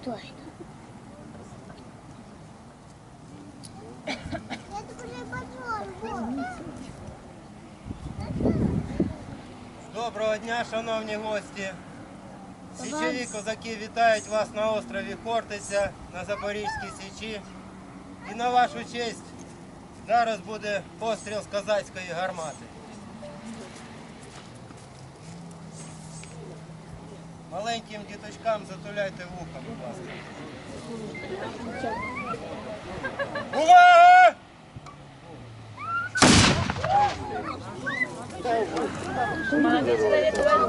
Кто это? Это уже патрон. Доброго дня, шановні гості. Січові козаки вітають вас на острові Хортиця на Запорізькій Січі. І на вашу честь зараз буде постріл з козацької гармати. Маленьким діточкам затуляйте вуха, будь ласка. Увага! Молодой человек, у вас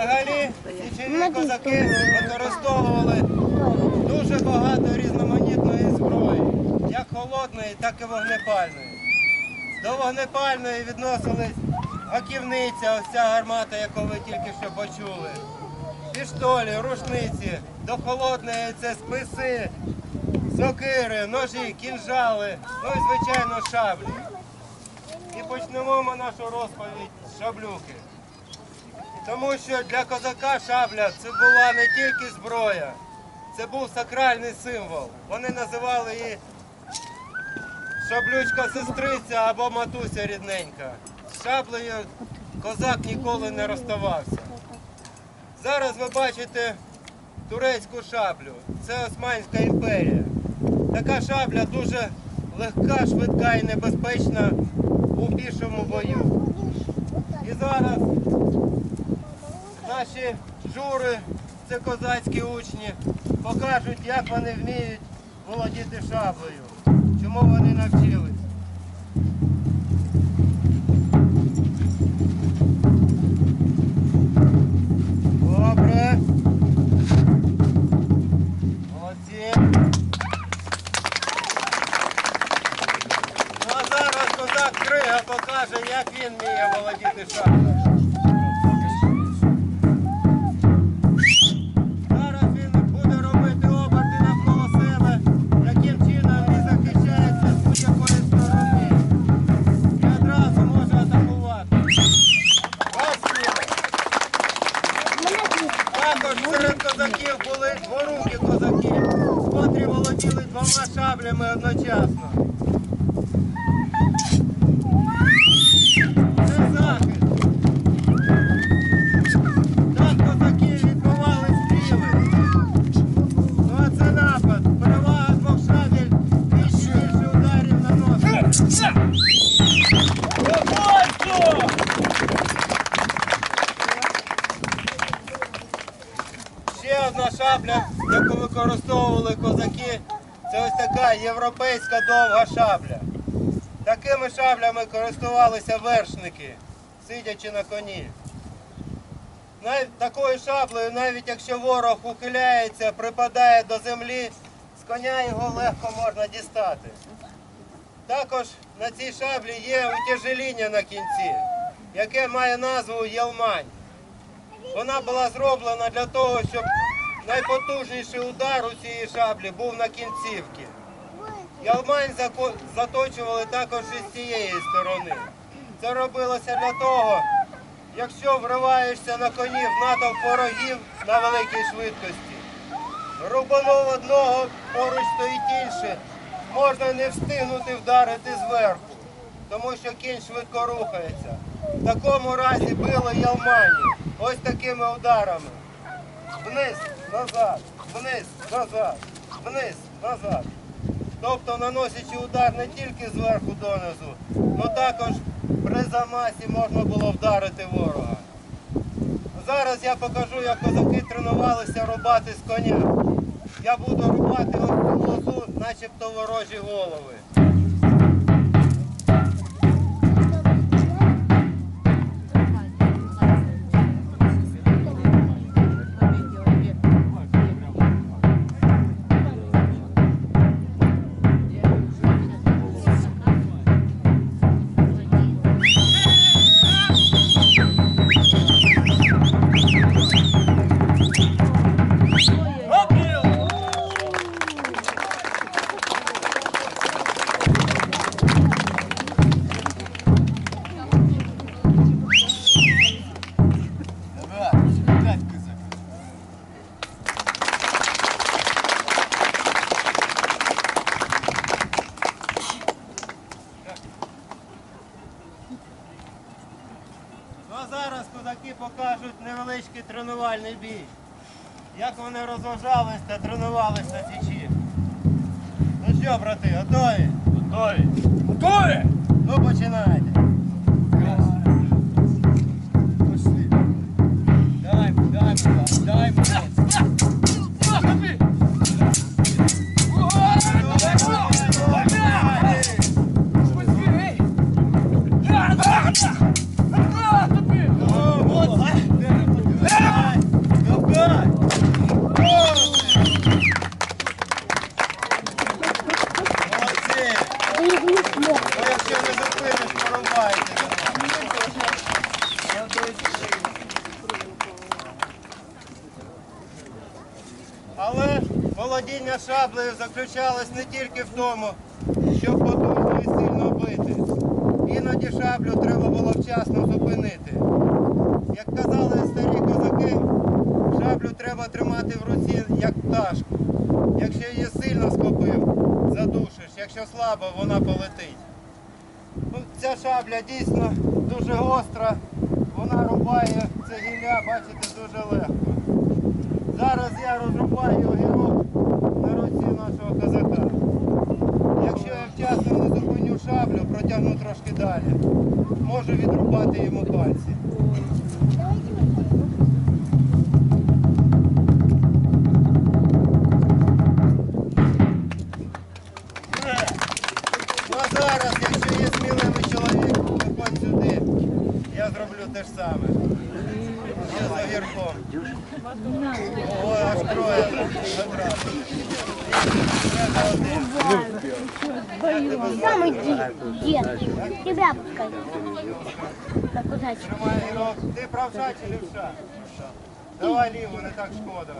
Взагалі, січові козаки використовували дуже багато різноманітної зброї, як холодної, так і вогнепальної. До вогнепальної відносились гаківниця, ось ця гармата, яку ви тільки що почули. Піштолі, рушниці, до холодної це списи, сокири, ножі, кінжали, ну і звичайно шаблі. І почнемо ми нашу розповідь з шаблюки. Тому що для козака шабля це була не тільки зброя, це був сакральний символ. Вони називали її шаблючка сестриця або матуся рідненька. З шаблею козак ніколи не розставався. Зараз ви бачите турецьку шаблю. Це Османська імперія. Така шабля дуже легка, швидка і небезпечна у пішому бою. І зараз наші жури, це козацькі учні, покажуть, як вони вміють володіти шаблею, чому вони навчились. Також серед козаків були дворукі козаки, котрі володіли двома шаблями одночасно. Це захист. Так козаки відбивали стріли. Ну напад. Перевага двох шабель більше більше ударів наносить. Одна шабля, яку використовували козаки, це ось така європейська довга шабля. Такими шаблями користувалися вершники, сидячи на коні. Навіть такою шаблею, навіть якщо ворог ухиляється, припадає до землі, з коня його легко можна дістати. Також на цій шаблі є утяжеління на кінці, яке має назву Єлмань. Вона була зроблена для того, щоб найпотужніший удар у цієї шаблі був на кінцівці. Ялмань заточували також і з цієї сторони. Це робилося для того, якщо вриваєшся на коні в натовп ворогів на великій швидкості, рубанув одного, поруч стоїть інший, можна не встигнути вдарити зверху, тому що кінь швидко рухається. В такому разі били ялмані ось такими ударами. Вниз, назад, вниз, назад, вниз, назад. Тобто наносячи удар не тільки зверху донизу, але також при замасі можна було вдарити ворога. Зараз я покажу, як козаки тренувалися рубати з коня. Я буду рубати лозу, начебто ворожі голови. Та тренувались на січі. Ну що, брати, готові? Готові! Готові! Ну починайте. Шаблею заключалось не тільки в тому, щоб потужно і сильно бити. Іноді шаблю треба було вчасно зупинити. Як казали старі козаки, шаблю треба тримати в руці, як пташку. Якщо її сильно схопив, задушиш, якщо слабо, вона полетить. Ну, Ця шабля дійсно дуже гостра, вона рубає це гілля, бачите, дуже легко. Зараз я розрубаю огірок на руці нашого козака. Якщо я вчасно не зупиню шаблю, протягну трошки далі, можу відрубати йому пальці. Дед. Тебя пускай. Так, удачи. Ты правша чи лівша? Давай ліву, не так шкода.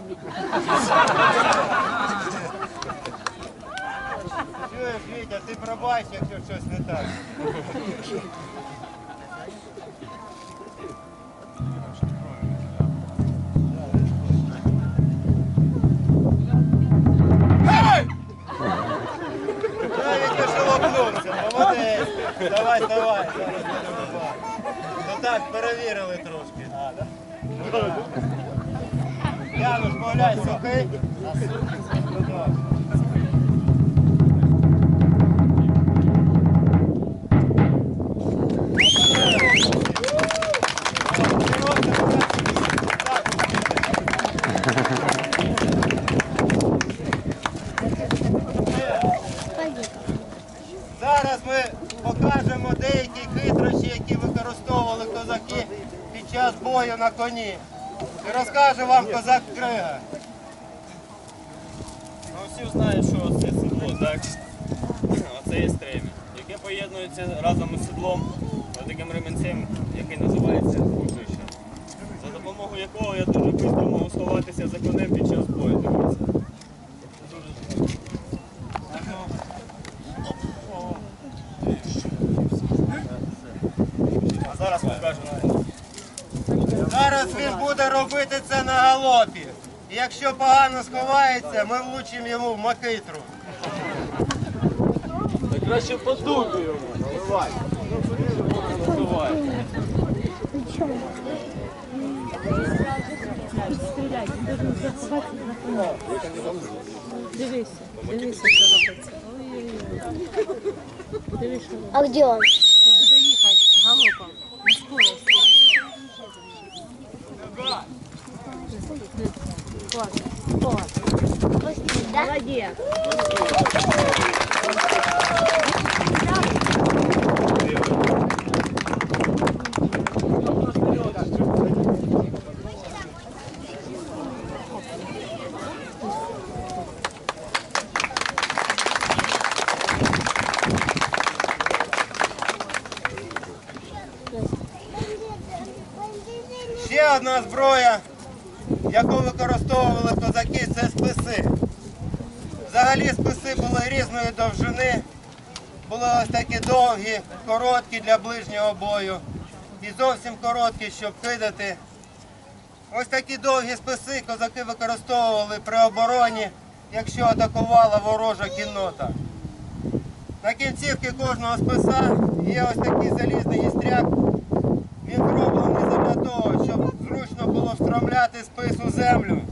Чуєш, Вітя, ти пробач, якщо щось не так. Навіть не шелохнувся, молодець. Давай, давай. Ну так, перевірили трошки. Януш, погляй, сухий? Ну, так. Час бою на коні. І розкаже вам козак Крига. Ну, всі знають, що це седло, так? Оце це є стрем'я, яке поєднується разом із седлом таким ременцем, який називається кучища, За допомогою якого я дуже швидко можу сховатися за конем під час бою. Дивіться. А зараз покажемо. Зараз він буде робити це на галопі. І якщо погано сховається, ми влучимо йому в макитру. Краще подуби йому. Наливай. Наливай. Дивися, дивися, що робиться. Ой-ой-ой. Дивись. А где он? Пусти, да? Молодець. Ще одна зброя, яку використовували козаки, це списи. Взагалі списи були різної довжини. Були ось такі довгі, короткі для ближнього бою. І зовсім короткі, щоб кидати. Ось такі довгі списи козаки використовували при обороні, якщо атакувала ворожа кіннота. На кінцівці кожного списа є ось такий залізний гістряк. Він зроблений для того, щоб зручно було встромляти спис у землю,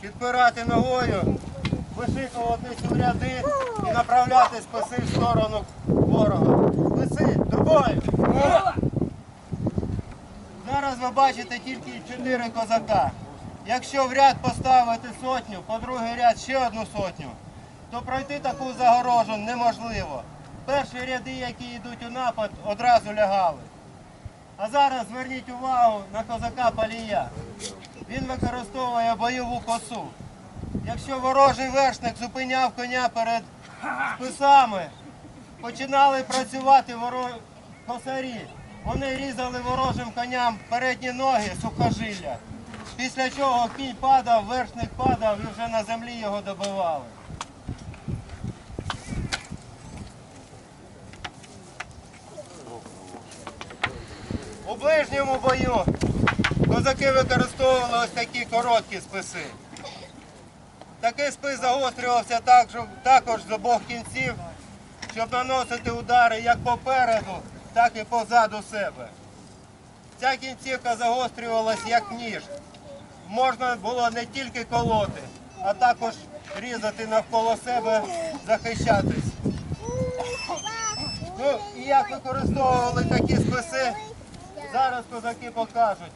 підпирати ногою, вишикуватись у ряди і направляти списи в сторону ворога. Виси, трубою! Зараз ви бачите тільки чотири козака. Якщо в ряд поставити сотню, по другий ряд ще одну сотню, то пройти таку загорожу неможливо. Перші ряди, які йдуть у напад, одразу лягали. А зараз зверніть увагу на козака Палія. Він використовує бойову косу. Якщо ворожий вершник зупиняв коня перед списами, починали працювати воро... косарі. Вони різали ворожим коням передні ноги, сухожилля. Після чого кінь падав, вершник падав і вже на землі його добивали. У ближньому бою козаки використовували ось такі короткі списи. Такий спис загострювався так- також з обох кінців, щоб наносити удари як попереду, так і позаду себе. Ця кінцівка загострювалась як ніж. Можна було не тільки колоти, а також різати навколо себе, захищатись. Ну і як використовували такі списи, зараз козаки покажуть.